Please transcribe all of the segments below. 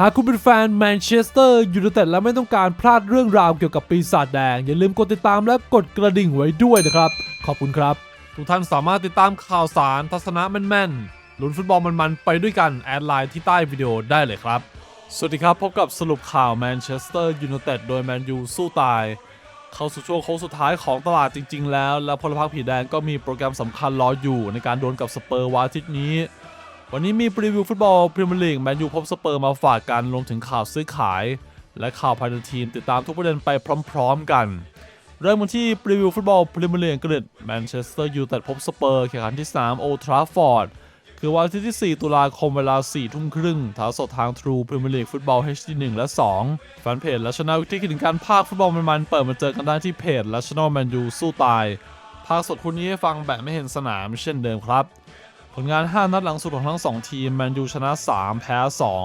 หากคุณเป็นแฟนแมนเชสเตอร์ยูไนเต็ดและไม่ต้องการพลาดเรื่องราวเกี่ยวกับปีศาจแดง อย่าลืมกดติดตามและกดกระดิ่งไว้ด้วยนะครับ ขอบคุณครับ ทุกท่านสามารถติดตามข่าวสารทัศนะแม่นๆลุ้นฟุตบอลมันๆไปด้วยกัน แอดไลน์ที่ใต้วิดีโอได้เลยครับ สวัสดีครับ พบกับสรุปข่าวแมนเชสเตอร์ยูไนเต็ดโดยแมนยูสู้ตาย เข้าสู่ช่วงโค้งสุดท้ายของตลาดจริง ๆ แล้ว และพลพรรคผีแดงก็มีโปรแกรมสำคัญรออยู่ในการดวลกับสเปอร์วาทิตย์นี้ วันนี้มีพรีวิวฟุตบอลพรีเมียร์ลีกแมนยูพบสเปอร์มาฝากกันรวมถึงข่าวซื้อขาย และข่าวภายในทีมติดตามทุกประเด็นไปพร้อม ๆ กัน เริ่มกันที่พรีวิวฟุตบอลพรีเมียร์ลีกอังกฤษแมนเชสเตอร์ยูไนเต็ดพบสเปอร์แข่งขันที่สนามโอทราฟอร์ดคือวันทิตย์ที่ 4 ตุลาคมเวลา 4 ทุ่มครึ่งถ่ายสดทาง True Premier League Football HD 1และ 2 แฟนเพจและช anel ที่คิดถึงการพากฟุตบอลมันๆเปิดมาเจอกันได้ที่เพจและช anel แมนยูสู้ตายพากสดคู่นี้ให้ฟังแบบไม่เห็นสนามเช่นเดิมครับ ผลงาน 5 นัดหลังสุดของทั้ง 2 ทีม แมนยูชนะ 3 แพ้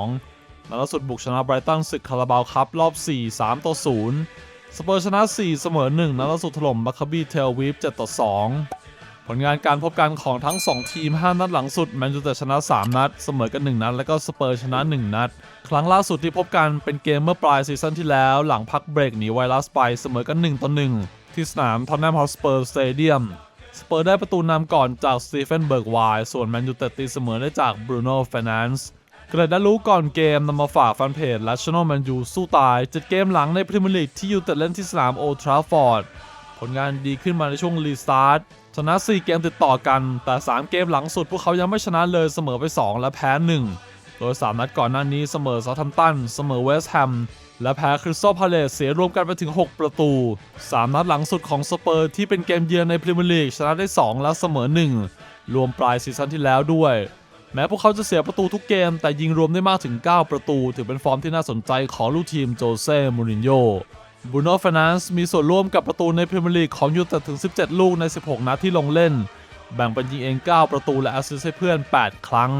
2นัดล่าสุดบุกชนะไบรตันศึกคาราบาวคัพรอบ 4 3 ต่อ 0 สเปอร์ชนะ 4 เสมอ 1 นัดล่าสุดถล่มบัคคาบีเทลวีฟ7ต่อ 2 ผลงานการพบกันของทั้ง 2 ทีม 5 นัดหลังสุด แมนยูแต่ชนะ 3 นัด เสมอกัน 1 นัด แล้วก็สเปอร์ชนะ 1 นัด ครั้งล่าสุดที่พบกันเป็นเกมเมื่อปลายซีซั่นที่แล้ว หลังพักเบรกหนีไวรัสไปเสมอกัน 1 ต่อ 1 ที่สนามทอนแนมฮอสเปอร์สเตเดียม สเปอร์ได้ประตูนำก่อนจากสตีเฟนเบิร์กไวน์ส่วนแมนยูแต่ตีเสมอได้จากบรูโน่เฟนันส์เกรดได้รู้ก่อนเกมนำมาฝากแฟนเพจและช anel แมนยูสู้ตาย7เกมหลังในพรีเมียร์ลีกที่ยูแต่เล่นที่สนามโอทราฟอร์ดผลงานดีขึ้นมาในช่วงรีสตาร์ทชนะ 4 เกมติดต่อกัน แต่ 3 เกมหลังสุด พวกเขายังไม่ชนะเลยเสมอไป 2 และแพ้ 1 โดย 3 นัดก่อนหน้านี้เสมอซาทัมตัน เสมอเวสต์แฮม และแพ้คริสตัลพาเลสเสียรวมกันไปถึง 6 ประตู 3 นัดหลังสุดของสเปอร์ที่เป็นเกมเยือนในพรีเมียร์ลีกชนะได้ 2 และเสมอ 1 รวมปลายซีซั่นที่แล้วด้วย แม้พวกเขาจะเสียประตูทุกเกม แต่ยิงรวมได้มากถึง 9 ประตู ถือเป็นฟอร์มที่น่าสนใจของลูกทีมโจเซ่มูรินโญ่บูโน่ฟ r นานซ์มีส่วนร่วมกับประตูในพรีเมียร์ลีกของยูเต็ดถึง 17 ลูกใน 16 นัดที่ลงเล่น แบ่งเป็นยิงเอง 9 ประตูและแอสซิสต์ให้เพื่อน 8 ครั้ง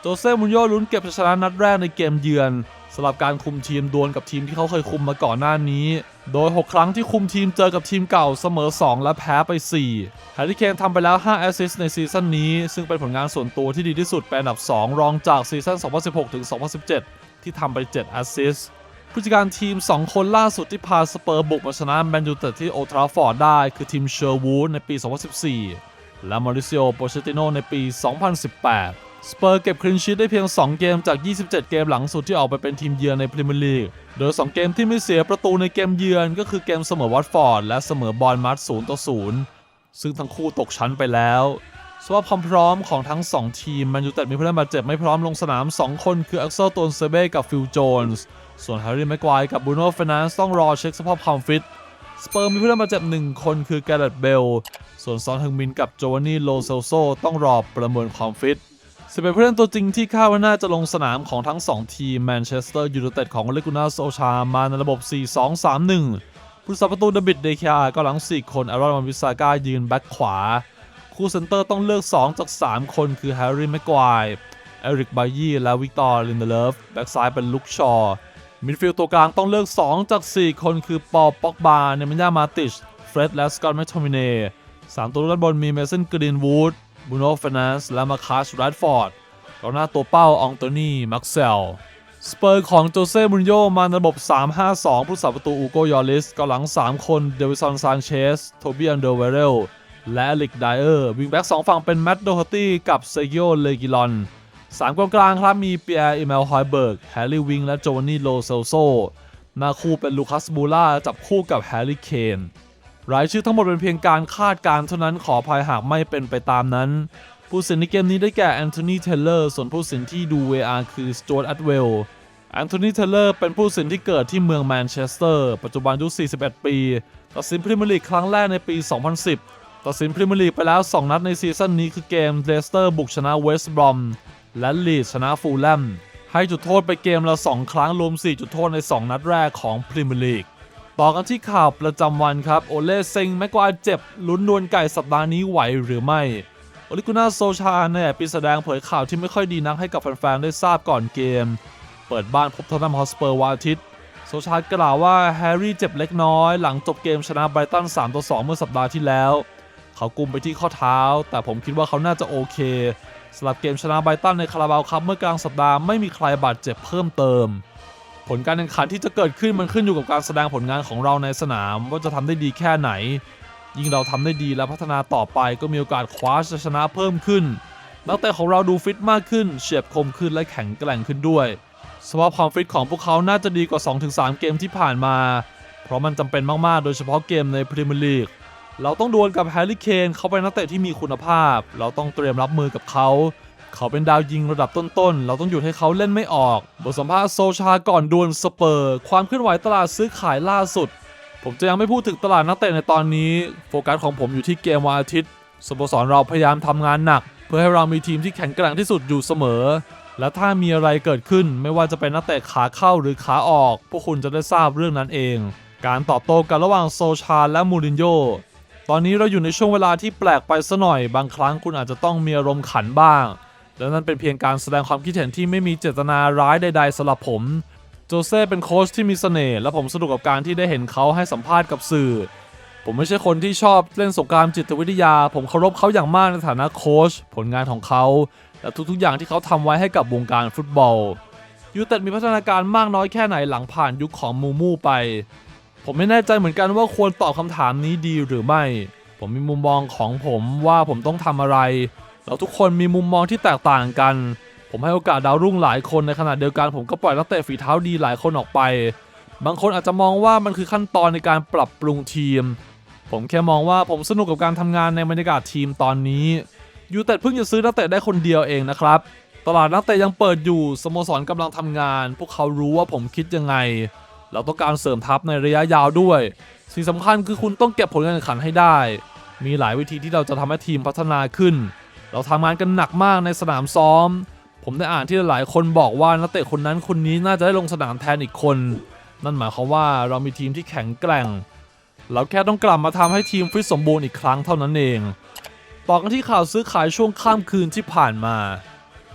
โจเซ่มูรินโญ่ลุ้นเก็บชัยชนะนัดแรกในเกมเยือน สำหรับการคุมทีมดวลกับทีมที่เขาเคยคุมมาก่อนหน้านี้ โดย 6 ครั้งที่คุมทีมเจอกับทีมเก่าเสมอ 2 และแพ้ไป4แฮร์รี่เคนทำไปแล้ว 5 แอสซิสต์ในซีซั่นนี้ ซึ่งเป็นผลงานส่วนตัวที่ดีที่สุดเป็นอันดับ 2 รองจากซีซั่น 2016-2017 ที่ทำไป 7 แอสซิสต์ผู้จัดการทีม 2 คนล่าสุดที่พาสเปอร์บุกมาชนะแมนยูเต็ดที่โอทราฟอร์ดได้คือทีมเชอร์วูดในปี 2014 และมาริซิโอ โปเชติโนในปี 2018 สเปอร์เก็บคลินชีตได้เพียง 2 เกมจาก 27 เกมหลังสุดที่ออกไปเป็นทีมเยือนในพรีเมียร์ลีก โดย 2 เกมที่ไม่เสียประตูในเกมเยือนก็คือเกมเสมอวัตฟอร์ดและเสมอบอลมัด0ต่อ0ซึ่งทั้งคู่ตกชั้นไปแล้วสำหรับความพร้อมของทั้ง 2 ทีมแมนยูเต็ดมีผู้เล่นบาดเจ็บไม่พร้อมลงสนาม 2 คนคืออักเซลโตนเซเบ้กับฟิลโจนส์ส่วนแฮร์รี่แม็กควายกับบูโน่เฟรนันซ์ต้องรอเช็คสภาพความฟิตสเปอร์มีผู้เล่นบาดเจ็บ1 คนคือแกเรตเบลส่วนซอนฮึงมินกับโจวานนี่โลเซลโซต้องรอประเมินความฟิต สิบเอ็ดผู้เล่นตัวจริงที่คาดว่าน่าจะลงสนามของทั้ง 2 ทีมแมนเชสเตอร์ยูไนเต็ดของเลกุนาโซชา มาในระบบ 4-2-3-1 ผู้สับประตูเดบิดเดคาก็หลัง 4 คนอารอนวันวิสาก้ายืนแบ็คขวา คู่เซนเตอร์ต้องเลือก 2 จาก 3 คนคือแฮร์รี่แม็กควายเอริกบายี่และวิกตอร์ลินเดเลฟแบ็กซ้ายเป็นลุกชอร์มิดฟิลด์ตัวกลางต้องเลือก 2 จาก 4 คนคือปอลป็อกบาเนมันยามาติชเฟร็ดและสกอตแมคโทมิเน่สามตัวด้านบนมีเมสันกรีนวูด บูโนเฟรนัสและมาคาชแรดฟอร์ดกองหน้าตัวเป้าอองโตนีมักเซล สเปอร์ของโจเซ่มูรินโญ่มาในระบบ 3-5-2 ผู้สับประตูอูโกยอริสกองหลัง 3 คนเดวิสันซานเชส โทบีอันเดอร์เวเรล และลิกไดเออร์วิงแบ็กสองฝั่งเป็นแมตต์โดฮตี้กับเซกิโอเลกิลอนสามกองกลางครับมีเปียร์อิเมลฮอยเบิร์ก แฮร์รี่วิงและโจวานนี่โลเซลโซหน้าคู่เป็นลูคัสบูล่าจับคู่กับแฮร์รี่เคน รายชื่อทั้งหมดเป็นเพียงการคาดการณ์เท่านั้นขออภัยหากไม่เป็นไปตามนั้น ผู้สินในเกมนี้ได้แก่แอนโทนีเทเลอร์ส่วนผู้สินที่ดู VR คือสจวตอัตเวลแอนโทนีเทเลอร์เป็นผู้สินที่เกิดที่เมืองแมนเชสเตอร์ ปัจจุบันอายุ 41 ปี ตัดสินพรีเมียร์ลีกครั้งแรกในปี 2010 ตัดสินพรีเมียร์ลีกไปแล้ว 2 นัดในซีซั่นนี้คือเกมเลสเตอร์บุกชนะเวสต์บรอมและลีดชนะฟูลแลมให้จุดโทษไปเกมละ 2 ครั้งรวม 4 จุดโทษใน 2 นัดแรกของพรีเมียร์ลีก ต่อกันที่ข่าวประจำวันครับ โอเล่เซ็งแม็กควายเจ็บ ลุ้นนวลไก่สัปดาห์นี้ไหวหรือไม่โอลิกุน่าโซชาเนี่ยปีแสดงเผยข่าวที่ไม่ค่อยดีนักให้กับแฟนๆได้ทราบก่อนเกม เปิดบ้านพบทอตแนมฮอสเปอร์วันอาทิตย์ โซชากล่าวว่าแฮร์รี่เจ็บเล็กน้อย หลังจบเกมชนะไบรตัน3ต่อ2เมื่อสัปดาห์ที่แล้ว เขากุมไปที่ข้อเท้า แต่ผมคิดว่าเขาน่าจะโอเคสำหรับเกมชนะไบรตันในคาราบาวคัพเมื่อกลางสัปดาห์ไม่มีใครบาดเจ็บเพิ่มเติม ผลการแข่งขันที่จะเกิดขึ้นมันขึ้นอยู่กับการแสดงผลงานของเราในสนาม ว่าจะทำได้ดีแค่ไหน ยิ่งเราทำได้ดีและพัฒนาต่อไปก็มีโอกาสคว้าชัยชนะเพิ่มขึ้นนักเตะของเราดูฟิตมากขึ้นเฉียบคมขึ้นและแข็งแกร่งขึ้นด้วยสภาพความฟิตของพวกเขาน่าจะดีกว่า 2-3 เกมที่ผ่านมา เพราะมันจำเป็นมากๆ โดยเฉพาะเกมในพรีเมียร์ลีกเราต้องดวลกับแฮร์รี่เคนเขาเป็นนักเตะที่มีคุณภาพ เราต้องเตรียมรับมือกับเขา เขาเป็นดาวยิงระดับต้นๆ เราต้องหยุดให้เขาเล่นไม่ออก บทสัมภาษณ์โซชาก่อนดวลสเปอร์ ความเคลื่อนไหวตลาดซื้อขายล่าสุด ผมจะยังไม่พูดถึงตลาดนักเตะในตอนนี้ โฟกัสของผมอยู่ที่เกมวันอาทิตย์สโมสรเราพยายามทำงานหนัก เพื่อให้เรามีทีมที่แข็งแกร่งที่สุดอยู่เสมอ และถ้ามีอะไรเกิดขึ้นไม่ว่าจะเป็นนักเตะขาเข้าหรือขาออก พวกคุณจะได้ทราบเรื่องนั้นเอง การตอบโต้กันระหว่างโซชาและมูรินโญ่ตอนนี้เราอยู่ในช่วงเวลาที่แปลกไปซะหน่อย บางครั้งคุณอาจจะต้องมีอารมณ์ขันบ้าง และนั่นเป็นเพียงการแสดงความคิดเห็นที่ไม่มีเจตนาร้ายใด ๆสำหรับผม โจเซ่เป็นโค้ชที่มีเสน่ห์และผมสนุกกับการที่ได้เห็นเขาให้สัมภาษณ์กับสื่อ ผมไม่ใช่คนที่ชอบเล่นสงครามจิตวิทยา ผมเคารพเขาอย่างมากในฐานะโค้ชผลงานของเขา และทุกๆอย่างที่เขาทำไว้ให้กับวงการฟุตบอลยูเต็ดมีพัฒนาการมากน้อยแค่ไหนหลังผ่านยุคของมูมูไป ผมไม่แน่ใจเหมือนกันว่าควรตอบคำถามนี้ดีหรือไม่ ผมมีมุมมองของผมว่าผมต้องทำอะไร แล้วทุกคนมีมุมมองที่แตกต่างกัน ผมให้โอกาสดาวรุ่งหลายคนในขณะเดียวกันผมก็ปล่อยนักเตะฝีเท้าดีหลายคนออกไป บางคนอาจจะมองว่ามันคือขั้นตอนในการปรับปรุงทีม ผมแค่มองว่าผมสนุกกับการทำงานในบรรยากาศทีมตอนนี้ยูเต็ดเพิ่งจะซื้อนักเตะได้คนเดียวเองนะครับตลาดนักเตะยังเปิดอยู่สโมสรกำลังทำงาน พวกเขารู้ว่าผมคิดยังไง เราต้องการเสริมทัพในระยะยาวด้วย สิ่งสำคัญคือคุณต้องเก็บผลการแข่งขันให้ได้ มีหลายวิธีที่เราจะทำให้ทีมพัฒนาขึ้น เราทำงานกันหนักมากในสนามซ้อม ผมได้อ่านที่หลายคนบอกว่านักเตะคนนั้นคนนี้น่าจะได้ลงสนามแทนอีกคน นั่นหมายความว่าเรามีทีมที่แข็งแกร่ง เราแค่ต้องกลับมาทำให้ทีมฟิตสมบูรณ์อีกครั้งเท่านั้นเอง ต่อกันที่ข่าวซื้อขายช่วงข้ามคืนที่ผ่านมา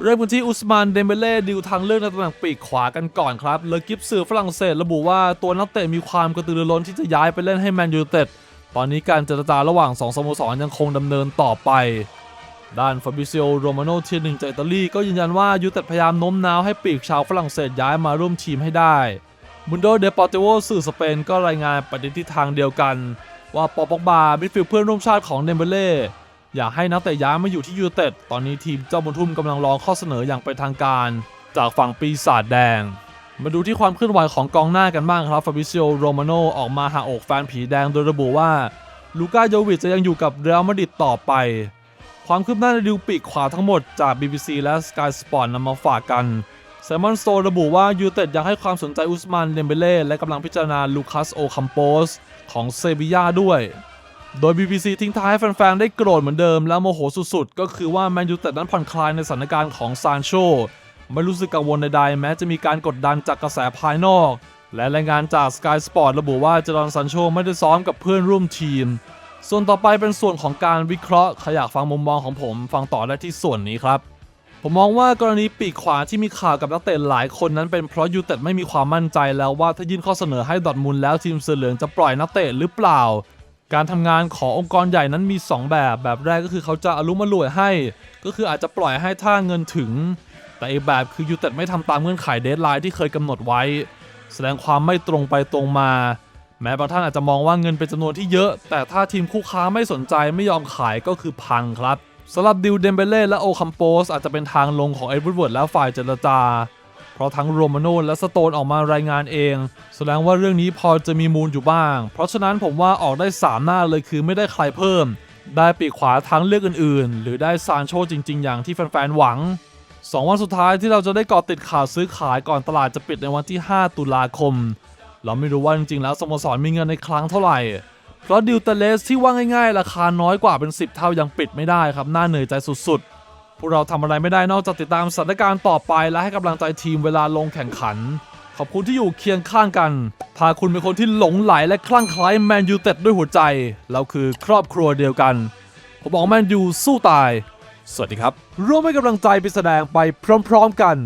เริ่มกันที่อุสมานเดมเบเล่ดิวทางเลือกในตำแหน่งปีกขวากันก่อนครับเลอกิฟสื่อฝรั่งเศสระบุว่าตัวนักเตะมีความกระตือรือร้นที่จะย้ายไปเล่นให้แมนยูเต็ดตอนนี้การเจรจาระหว่าง2สโมสรยังคงดำเนินต่อไป ด้านฟาบิซิโอโรมาโนทีหนึ่งจากอิตาลีก็ยืนยันว่ายูเต็ดพยายามโน้มน้าวให้ปีกชาวฝรั่งเศสย้ายมาร่วมทีมให้ได้มุนโดเดปอร์ติโวสื่อสเปนก็รายงานปในทิศทางเดียวกัน ว่าปอปอกบามิดฟิลด์เพื่อนร่วมชาติของเดมเบเล่อยากให้นักเตะย้ายมาอยู่ที่ยูเต็ดตอนนี้ทีมเจ้าบุญทุ่มกำลังรอข้อเสนออย่างเป็นทางการ จากฝั่งปีศาจแดง มาดูที่ความเคลื่อนไหวของกองหน้ากันบ้างครับฟาบิซิโอโรมาโนออกมาหาอกแฟนผีแดงโดยระบุว่าลูก้าโยวิชจะยังอยู่กับเรอัลมาดริดต่อไป ความคืบหน้าในดิวปีกขวาทั้งหมดจาก BBC และ Sky Sport นำมาฝากกันไซมอนโตระบุว่ายูเต็ดยังให้ความสนใจอุสมานเดมเบเล่และกำลังพิจารณาลูคัสโอคัมโปสของเซบียาด้วย โดย BBC ทิ้งท้ายให้แฟนๆ ได้โกรธเหมือนเดิมและโมโหสุดๆ ก็คือว่าแมนยูเต็ดนั้นผ่อนคลายในสถานการณ์ของซานโชไม่รู้สึกกังวลใดๆ แม้จะมีการกดดันจากกระแสภายนอก และรายงานจาก Sky Sport ระบุว่าเจดอนซานโชไม่ได้ซ้อมกับเพื่อนร่วมทีม ส่วนต่อไปเป็นส่วนของการวิเคราะห์ใครอยากฟังมุมมองของผม ฟังต่อได้ที่ส่วนนี้ครับ ผมมองว่ากรณีปีกขวาที่มีข่าวกับนักเตะหลายคนนั้นเป็นเพราะยูเต็ดไม่มีความมั่นใจแล้วว่าถ้ายื่นข้อเสนอให้ดอทมุนแล้วทีมเสือเหลืองจะปล่อยนักเตะหรือเปล่า การทำงานขององค์กรใหญ่นั้นมี 2 แบบ แบบแรกก็คือเขาจะอารมณ์รวยให้ ก็คืออาจจะปล่อยให้ถ้าเงินถึง แต่อีกแบบคือยูเต็ดไม่ทำตามเงื่อนไขเดทไลน์ที่เคยกำหนดไว้ แสดงความไม่ตรงไปตรงมา แม้บางท่านอาจจะมองว่าเงินเป็นจำนวนที่เยอะ แต่ถ้าทีมคู่ค้าไม่สนใจไม่ยอมขายก็คือพังครับสำหรับดิวเดมเบเล่และโอคัมโปสอาจจะเป็นทางลงของเอ็ดเวิร์ดและฝ่ายเจรจา เพราะทั้งโรมาโนและสโตนออกมารายงานเอง แสดงว่าเรื่องนี้พอจะมีมูลอยู่บ้าง เพราะฉะนั้นผมว่าออกได้ 3 หน้าเลยคือไม่ได้ใครเพิ่ม ได้ปีกขวาทั้งเลือกอื่นๆ หรือได้ซานโชจริง ๆ อย่างที่แฟนๆหวัง 2 วันสุดท้ายที่เราจะได้เกาะติดข่าวซื้อขายก่อนตลาดจะปิดในวันที่ 5 ตุลาคม เราไม่รู้ว่าจริงๆแล้วสโมสรมีเงินในครั้งเท่าไหร่ เพราะดิวเตเลสที่ว่าง่ายๆ ราคาน้อยกว่าเป็น 10 เท่ายังปิดไม่ได้ครับ น่าเหนื่อยใจสุดๆ พวกเราทำอะไรไม่ได้นอกจากติดตามสถานการณ์ต่อไปและให้กำลังใจทีมเวลาลงแข่งขัน ขอบคุณที่อยู่เคียงข้างกันถ้าคุณเป็นคนที่หลงไหลและคลั่งไคล้แมนยูเต็ดด้วยหัวใจ เราคือครอบครัวเดียวกัน ผมบอกแมนยูสู้ตาย สวัสดีครับ ร่วมให้กำลังใจไปแสดงไปพร้อมๆกัน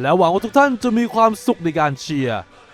และหวังว่าทุกท่านจะมีความสุขในการเชียร์